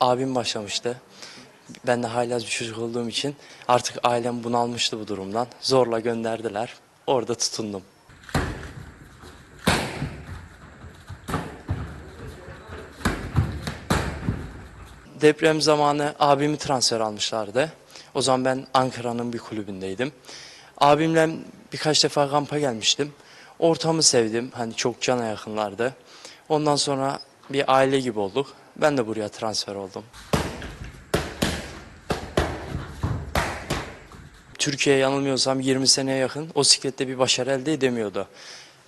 abim başlamıştı. Ben de haylaz bir çocuk olduğum için artık ailem bunalmıştı bu durumdan. Zorla gönderdiler. Orada tutundum. Deprem zamanı abimi transfer almışlardı. O zaman ben Ankara'nın bir kulübündeydim. Abimle birkaç defa kampa gelmiştim. Ortamı sevdim. Hani çok cana yakınlardı. Ondan sonra bir aile gibi olduk. Ben de buraya transfer oldum. Türkiye yanılmıyorsam 20 seneye yakın o siklette bir başarı elde edemiyordu.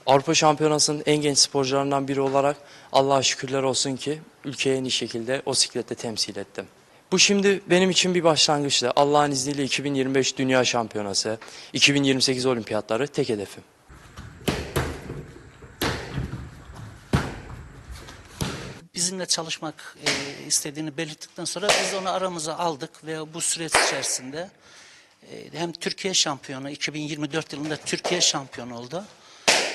Avrupa Şampiyonası'nın en genç sporcularından biri olarak Allah'a şükürler olsun ki ülkeyi en iyi şekilde o siklette temsil ettim. Bu şimdi benim için bir başlangıçtı. Allah'ın izniyle 2025 Dünya Şampiyonası, 2028 Olimpiyatları tek hedefim. Bizimle çalışmak e, istediğini belirttikten sonra biz onu aramıza aldık ve bu süreç içerisinde e, hem Türkiye şampiyonu 2024 yılında Türkiye şampiyonu oldu.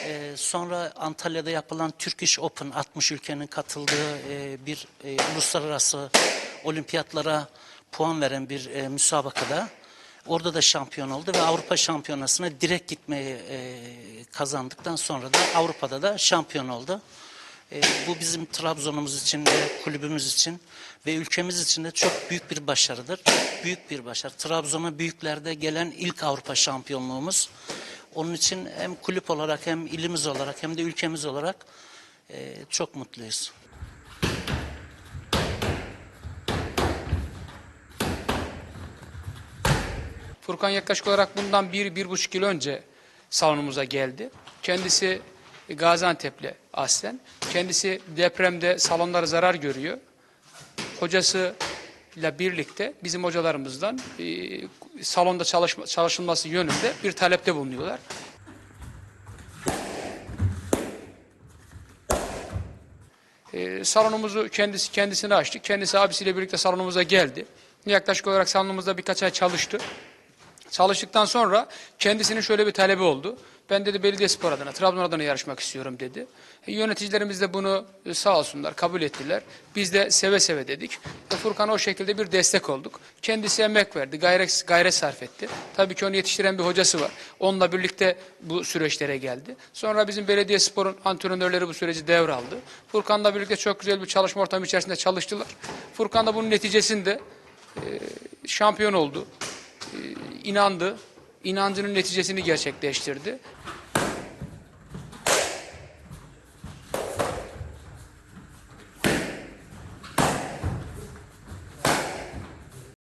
E, sonra Antalya'da yapılan Turkish Open 60 ülkenin katıldığı e, bir e, uluslararası olimpiyatlara puan veren bir e, müsabakada orada da şampiyon oldu ve Avrupa Şampiyonası'na direkt gitmeyi e, kazandıktan sonra da Avrupa'da da şampiyon oldu. E, bu bizim Trabzon'umuz için ve kulübümüz için ve ülkemiz için de çok büyük bir başarıdır. Büyük bir başarı. Trabzon'a büyüklerde gelen ilk Avrupa şampiyonluğumuz. Onun için hem kulüp olarak hem ilimiz olarak hem de ülkemiz olarak e, çok mutluyuz. Furkan yaklaşık olarak bundan bir, bir buçuk yıl önce salonumuza geldi. Kendisi Gaziantep'li aslen. Kendisi depremde salonları zarar görüyor. Hocası ile birlikte bizim hocalarımızdan e, salonda çalışma, çalışılması yönünde bir talepte bulunuyorlar. E, salonumuzu kendisi kendisine açtık. Kendisi abisiyle birlikte salonumuza geldi. Yaklaşık olarak salonumuzda birkaç ay çalıştı. Çalıştıktan sonra kendisinin şöyle bir talebi oldu. Ben dedi Belediyespor adına, Trabzon adına yarışmak istiyorum dedi. E, yöneticilerimiz de bunu e, sağ olsunlar kabul ettiler. Biz de seve seve dedik. E, Furkan'a o şekilde bir destek olduk. Kendisi emek verdi, gayret, gayret sarf etti. Tabii ki onu yetiştiren bir hocası var. Onunla birlikte bu süreçlere geldi. Sonra bizim Belediyespor'un antrenörleri bu süreci devraldı. Furkan'la birlikte çok güzel bir çalışma ortamı içerisinde çalıştılar. Furkan da bunun neticesinde e, şampiyon oldu inandı. İnancının neticesini gerçekleştirdi.